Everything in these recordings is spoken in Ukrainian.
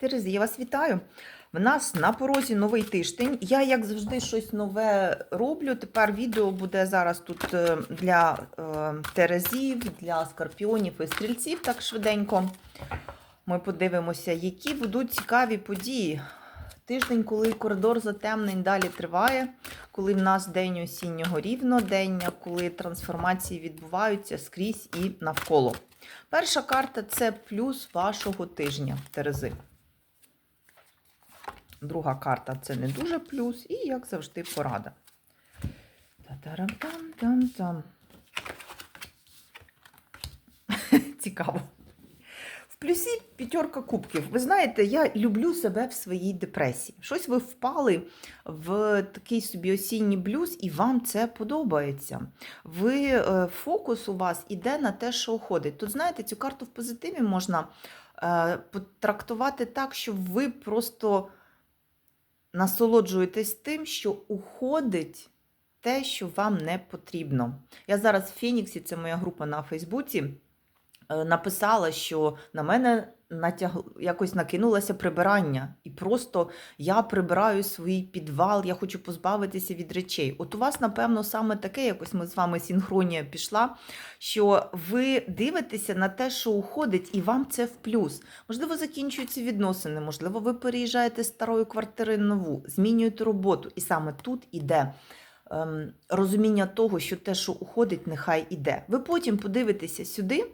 Терези, я вас вітаю. В нас на порозі новий тиждень. Я, як завжди, щось нове роблю. Тепер відео буде зараз тут е, для е, терезів, для скорпіонів і стрільців, так швиденько. Ми подивимося, які будуть цікаві події. Тиждень, коли коридор затемнень далі триває, коли в нас день осіннього рівнодення, коли трансформації відбуваються скрізь і навколо. Перша карта це плюс вашого тижня Терези. Друга карта це не дуже плюс, і, як завжди, порада. Та-тарам-там-там-там. Цікаво. В плюсі п'ятерка кубків. Ви знаєте, я люблю себе в своїй депресії. Щось ви впали в такий собі осінній блюз, і вам це подобається. Ви, е, Фокус у вас іде на те, що уходить. Тут, знаєте, цю карту в позитиві можна е, потрактувати так, що ви просто насолоджуєтесь тим, що уходить те, що вам не потрібно. Я зараз в Феніксі, це моя група на Фейсбуці, написала, що на мене натяг... якось накинулося прибирання. І просто я прибираю свій підвал, я хочу позбавитися від речей. От у вас, напевно, саме таке, якось ми з вами синхронія пішла, що ви дивитеся на те, що уходить, і вам це в плюс. Можливо, закінчуються відносини, можливо, ви переїжджаєте з старої квартири нову, змінюєте роботу. І саме тут іде ем, розуміння того, що те, що уходить, нехай іде. Ви потім подивитеся сюди.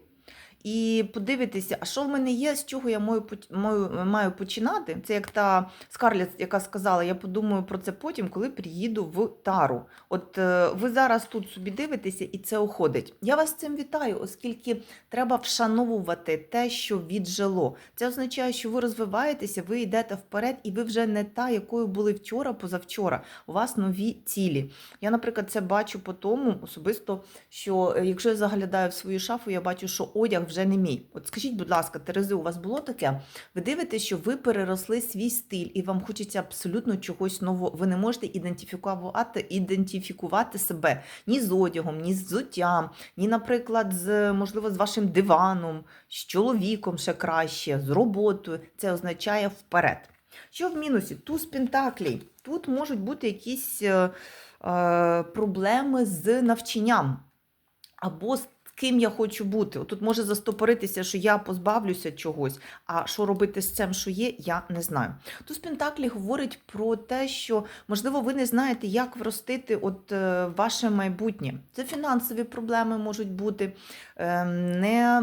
І подивитися, а що в мене є, з чого я маю, маю, маю починати. Це як та Скарлет, яка сказала, я подумаю про це потім, коли приїду в Тару. От е, ви зараз тут собі дивитеся, і це уходить. Я вас цим вітаю, оскільки треба вшановувати те, що віджило. Це означає, що ви розвиваєтеся, ви йдете вперед, і ви вже не та, якою були вчора, позавчора. У вас нові цілі. Я, наприклад, це бачу по тому особисто, що е, якщо я заглядаю в свою шафу, я бачу, що одяг вже не мій. От скажіть, будь ласка, Терези, у вас було таке? Ви дивитесь, що ви переросли свій стиль, і вам хочеться абсолютно чогось нового. Ви не можете ідентифікувати, ідентифікувати себе ні з одягом, ні з взуттям, ні, наприклад, з можливо, з вашим диваном, з чоловіком ще краще, з роботою. Це означає вперед. Що в мінусі? Туз Пентаклей. Тут можуть бути якісь е, е, проблеми з навчанням або з ким я хочу бути. Тут може застопоритися, що я позбавлюся чогось, а що робити з цим, що є, я не знаю. Тут Пентаклі говорить про те, що, можливо, ви не знаєте, як вростити от, е, ваше майбутнє. Це фінансові проблеми можуть бути, е, не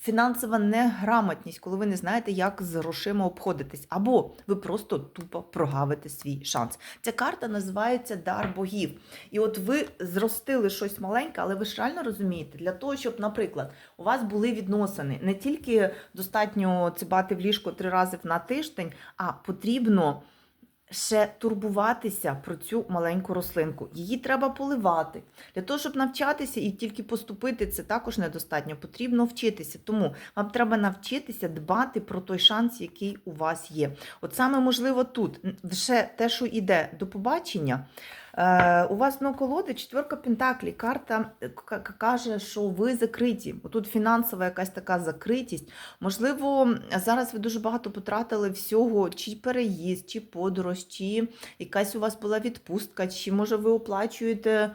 фінансова неграмотність, коли ви не знаєте, як з грошима обходитись, або ви просто тупо прогавите свій шанс. Ця карта називається Дар богів. І от ви зростили щось маленьке, але ви ж реально розумієте, для того, щоб, наприклад, у вас були відносини, не тільки достатньо цибати в ліжко три рази на тиждень, а потрібно. Ще турбуватися про цю маленьку рослинку. Її треба поливати. Для того, щоб навчатися і тільки поступити, це також недостатньо. Потрібно вчитися. Тому вам треба навчитися дбати про той шанс, який у вас є. От саме можливо тут ще те, що йде до побачення. Е, у вас на колоди четверка Пентаклі. Карта е, каже, що ви закриті. Тут фінансова якась така закритість. Можливо, зараз ви дуже багато потратили всього, чи переїзд, чи подорож, чи якась у вас була відпустка, чи може ви оплачуєте.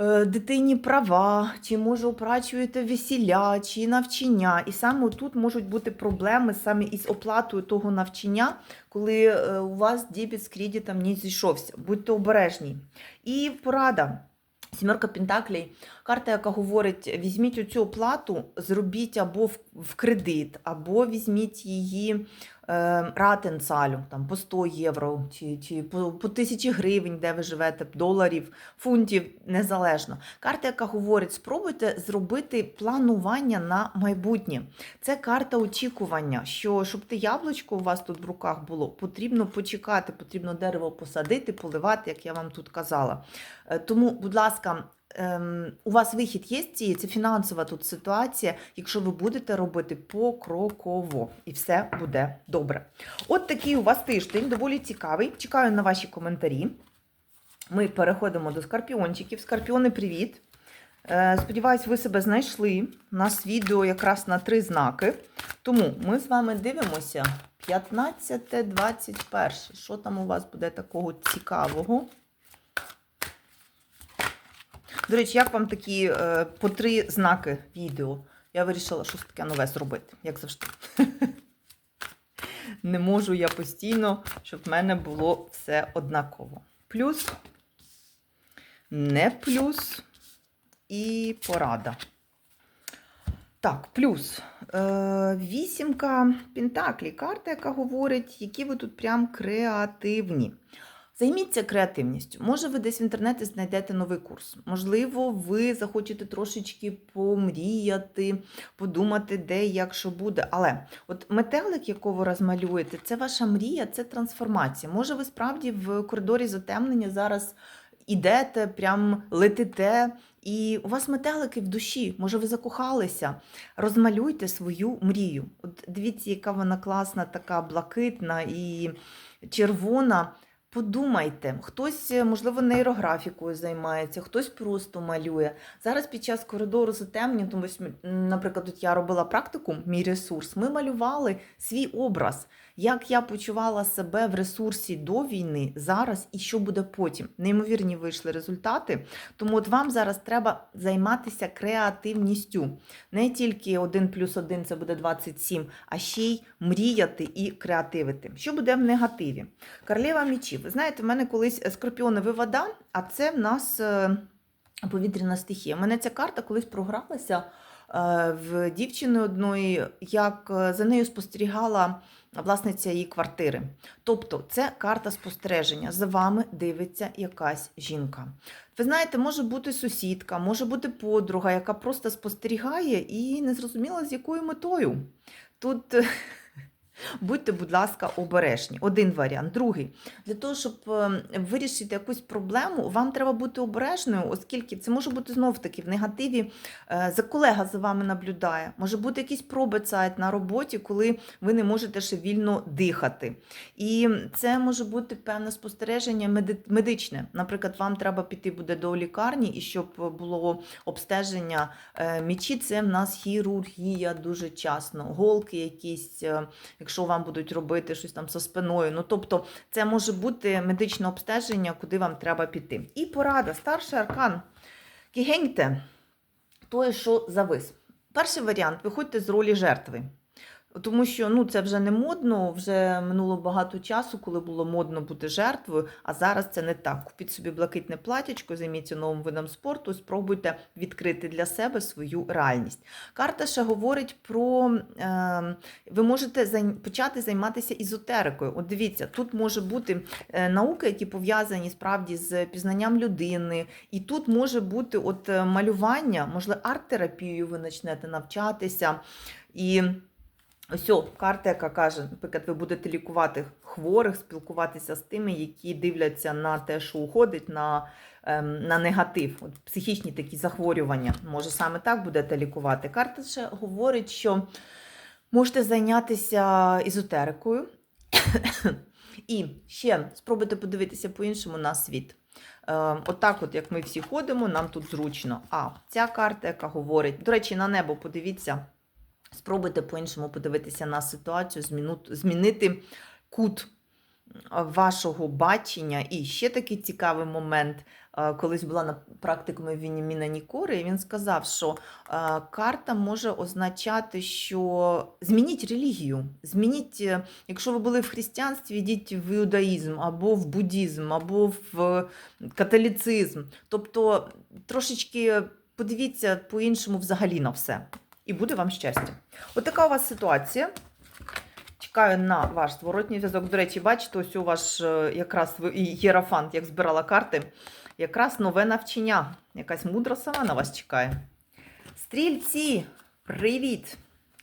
Е, Дитині права, чи може оплачуєте весілля, чи навчання. І саме тут можуть бути проблеми саме із оплатою того навчання, коли е, у вас дебіт з кредитом не зійшовся. Будьте обережні. І порада. Сімерка Пентаклей, карта, яка говорить: візьміть оцю оплату, зробіть або в, кредит, або візьміть її ратенцалю, там по 100 євро, чи, чи по, по 1000 гривень, де ви живете, доларів, фунтів, незалежно. Карта, яка говорить, спробуйте зробити планування на майбутнє. Це карта очікування, що щоб те яблучко у вас тут в руках було, потрібно почекати, потрібно дерево посадити, поливати, як я вам тут казала. Е, Тому, будь ласка, у вас вихід є з цієї, це фінансова тут ситуація, якщо ви будете робити покроково, і все буде добре. От такий у вас тиждень, доволі цікавий. Чекаю на ваші коментарі. Ми переходимо до скорпіончиків. Скорпіони, привіт! Е, Сподіваюсь, ви себе знайшли. У нас відео якраз на три знаки. Тому ми з вами дивимося 15, 21. Що там у вас буде такого цікавого? До речі, як вам такі е, по три знаки відео? Я вирішила щось таке нове зробити, як завжди. Не можу я постійно, щоб в мене було все однаково. Плюс, не плюс і порада. Так, плюс е, вісімка Пентаклі, карта, яка говорить, які ви тут прям креативні. Займіться креативністю. Може, ви десь в інтернеті знайдете новий курс. Можливо, ви захочете трошечки помріяти, подумати, де як що буде. Але от метелик, якого ви розмалюєте, це ваша мрія, це трансформація. Може, ви справді в коридорі затемнення зараз ідете, прям летите, і у вас метелики в душі, може, ви закохалися. Розмалюйте свою мрію. От дивіться, яка вона класна, така блакитна і червона. Подумайте, хтось, е, можливо, нейрографікою займається, хтось просто малює. Зараз під час коридору затемнення, тому наприклад, тут я робила практику, мій ресурс, ми малювали свій образ, як я почувала себе в ресурсі до війни, зараз і що буде потім. Неймовірні вийшли результати. Тому от вам зараз треба займатися креативністю. Не тільки 1 плюс 1 це буде 27, а ще й мріяти і креативити. Що буде в негативі? Королева мічів. Ви знаєте, в мене колись скорпіоновий вода, а це в нас е, повітряна стихія. У мене ця карта колись програлася е, в дівчини одної, як е, за нею спостерігала власниця її квартири. Тобто, це карта спостереження. За вами дивиться якась жінка. Ви знаєте, може бути сусідка, може бути подруга, яка просто спостерігає і не зрозуміла, з якою метою. Тут е, будьте, будь ласка, обережні. Один варіант. Другий. Для того, щоб е, вирішити якусь проблему, вам треба бути обережною, оскільки це може бути знов таки в негативі. е, За колега за вами наблюдає. Може бути якийсь пробицайт на роботі, коли ви не можете ще вільно дихати. І це може бути певне спостереження медичне. Наприклад, вам треба піти буде до лікарні, і щоб було обстеження е, мічі, це в нас хірургія дуже часто, голки якісь, якщо вам будуть робити щось там со спиною. Ну, тобто, це може бути медичне обстеження, куди вам треба піти. І порада, старший аркан. Кігеньте, той, що завис. Перший варіант виходьте з ролі жертви. Тому що ну, це вже не модно, вже минуло багато часу, коли було модно бути жертвою, а зараз це не так. Купіть собі блакитне платячко, займіться новим видом спорту, спробуйте відкрити для себе свою реальність. Карта ще говорить про е, ви можете почати займатися ізотерикою. От дивіться, тут може бути е, науки, які пов'язані справді з пізнанням людини, і тут може бути от е, малювання, можливо, арт-терапією ви почнете навчатися. І Ось карта, яка каже, наприклад, ви будете лікувати хворих, спілкуватися з тими, які дивляться на те, що уходить, на, ем, на негатив, от психічні такі захворювання. Може, саме так будете лікувати. Карта ще говорить, що можете зайнятися езотерикою. І ще спробуйте подивитися по-іншому на світ. Е, Отак, от, як ми всі ходимо, нам тут зручно. А ця карта, яка говорить, до речі, на небо подивіться. Спробуйте по-іншому подивитися на ситуацію, змінити кут вашого бачення. І ще такий цікавий момент. Колись була на практикумі Вініміна Нікори, і він сказав, що карта може означати, що змініть релігію. Змініть, е, якщо ви були в християнстві, йдіть в іудаїзм, або в буддізм, або в католіцизм. Тобто трошечки подивіться по-іншому взагалі на все. І буде вам щастя. От така у вас ситуація. Чекаю на ваш зворотній зв'язок. До речі, бачите, ось у вас е, якраз єрафант, як збирала карти, якраз нове навчання. Якась мудра сама на вас чекає. Стрільці, привіт!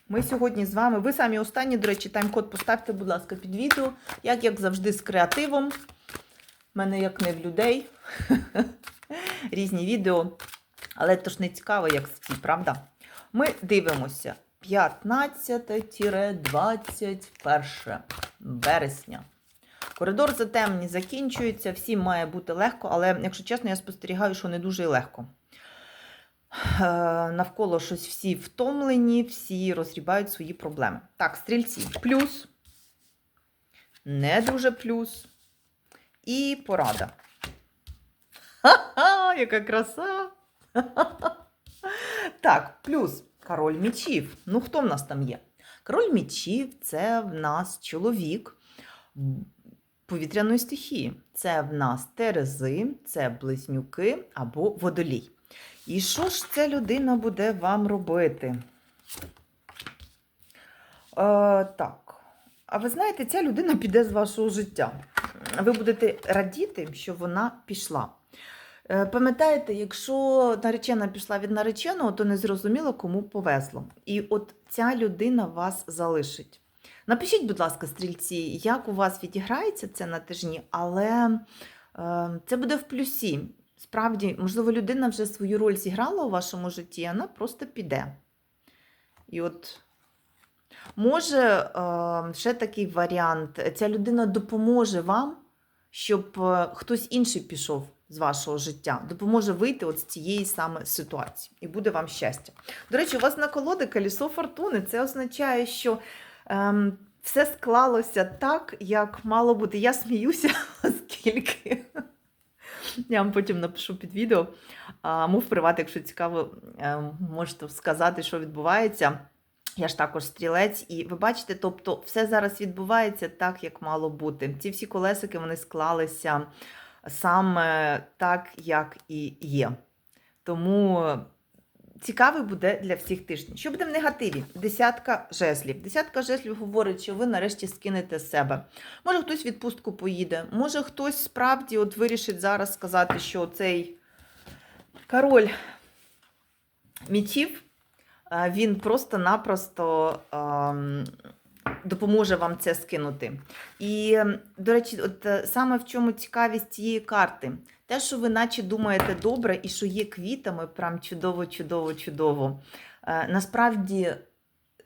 Ми сьогодні з вами. Ви самі останні, до речі, тайм-код поставте, будь ласка, під відео. Як, як завжди, з креативом. У мене як не в людей. Різні відео. Але то ж не цікаво, як всі, правда? Ми дивимося 15-21 вересня. Коридор затемні закінчується, всім має бути легко, але, якщо чесно, я спостерігаю, що не дуже легко. Е, Навколо щось всі втомлені, всі розрібають свої проблеми. Так, стрільці. Плюс. Не дуже плюс. І порада. Ха-ха, яка краса! Так, плюс король мічів. Ну, хто в нас там є? Король мічів це в нас чоловік повітряної стихії. Це в нас терези, це близнюки або водолій. І що ж ця людина буде вам робити? Е, так. А ви знаєте, ця людина піде з вашого життя. Ви будете радіти, що вона пішла. Е, Пам'ятаєте, якщо наречена пішла від нареченого, то не зрозуміло, кому повезло. І от ця людина вас залишить. Напишіть, будь ласка, стрільці, як у вас відіграється це на тижні, але е, це буде в плюсі. Справді, можливо, людина вже свою роль зіграла у вашому житті, вона просто піде. І от може е, ще такий варіант: ця людина допоможе вам, щоб хтось інший пішов з вашого життя, допоможе вийти от з цієї саме ситуації. І буде вам щастя. До речі, у вас на колоди колесо фортуни. Це означає, що ем, все склалося так, як мало бути. Я сміюся, оскільки. Я вам потім напишу під відео. Мов приват, якщо цікаво, е, можете сказати, що відбувається. Я ж також стрілець, і ви бачите, тобто все зараз відбувається так, як мало бути. Ці всі колесики вони склалися саме так, як і є. Тому цікавий буде для всіх тижнів. Що буде в негативі? Десятка жезлів. Десятка жезлів говорить, що ви нарешті скинете з себе. Може, хтось в відпустку поїде, може хтось справді от вирішить зараз сказати, що цей король мічів, е, він просто-напросто ем, допоможе вам це скинути. І, ем, до речі, от е, саме в чому цікавість цієї карти. Те, що ви наче думаєте добре, і що є квітами, прям чудово, чудово, чудово. Е, Насправді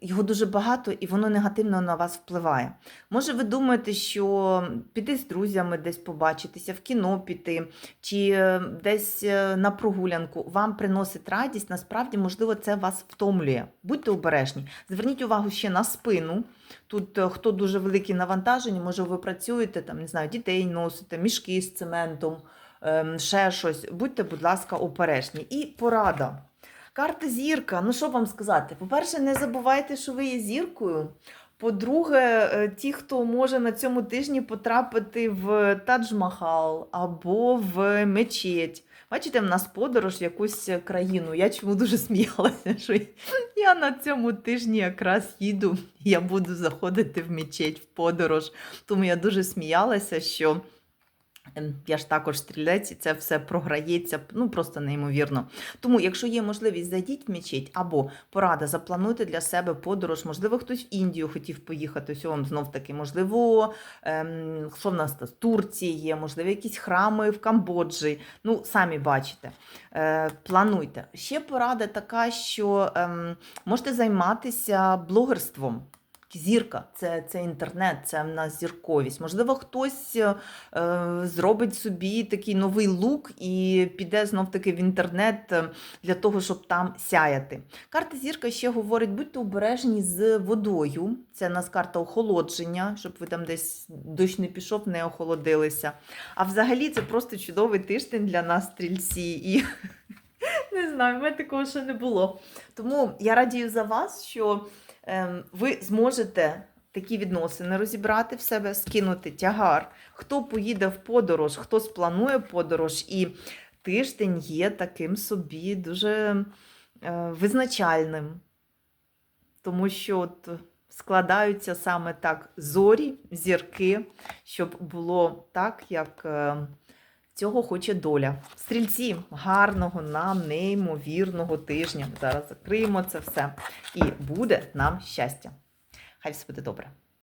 його дуже багато і воно негативно на вас впливає. Може, ви думаєте, що піти з друзями десь побачитися, в кіно піти, чи е, десь е, на прогулянку вам приносить радість, насправді, можливо, це вас втомлює. Будьте обережні. Зверніть увагу ще на спину. Тут е, хто дуже великі навантаження, може, ви працюєте, там, не знаю, дітей носите, мішки з цементом, ем, ще щось. Будьте, будь ласка, обережні. І порада. Карта зірка. Ну що вам сказати? По-перше, не забувайте, що ви є зіркою. По-друге, е, ті, хто може на цьому тижні потрапити в Тадж-Махал або в мечеть. Бачите, в нас подорож в якусь країну. Я чому дуже сміялася, що я на цьому тижні якраз їду, я буду заходити в мечеть в подорож. Тому я дуже сміялася, що. Я ж також стрілець, і це все програється ну просто неймовірно. Тому, якщо є можливість, зайдіть в мечеть або порада, заплануйте для себе подорож. Можливо, хтось в Індію хотів поїхати. Ось вам знов таки, можливо, ем, що в нас тут? Турції є, можливо, якісь храми в Камбоджі. Ну, самі бачите. Е, плануйте. Ще порада така, що ем, можете займатися блогерством. Зірка, це, це інтернет, це в нас зірковість. Можливо, хтось е, зробить собі такий новий лук і піде знов-таки в інтернет е, для того, щоб там сяяти. Карта зірка ще говорить: будьте обережні з водою. Це в нас карта охолодження, щоб ви там десь дощ не пішов, не охолодилися. А взагалі це просто чудовий тиждень для нас, стрільці. І не знаю, в мене такого ще не було. Тому я радію за вас, що ви зможете такі відносини розібрати в себе, скинути тягар. Хто поїде в подорож, хто спланує подорож, і тиждень є таким собі дуже е, визначальним. Тому що от складаються саме так зорі, зірки, щоб було так, як. Цього хоче доля. Стрільці, гарного нам, неймовірного тижня. Зараз закриємо це все. І буде нам щастя. Хай все буде добре.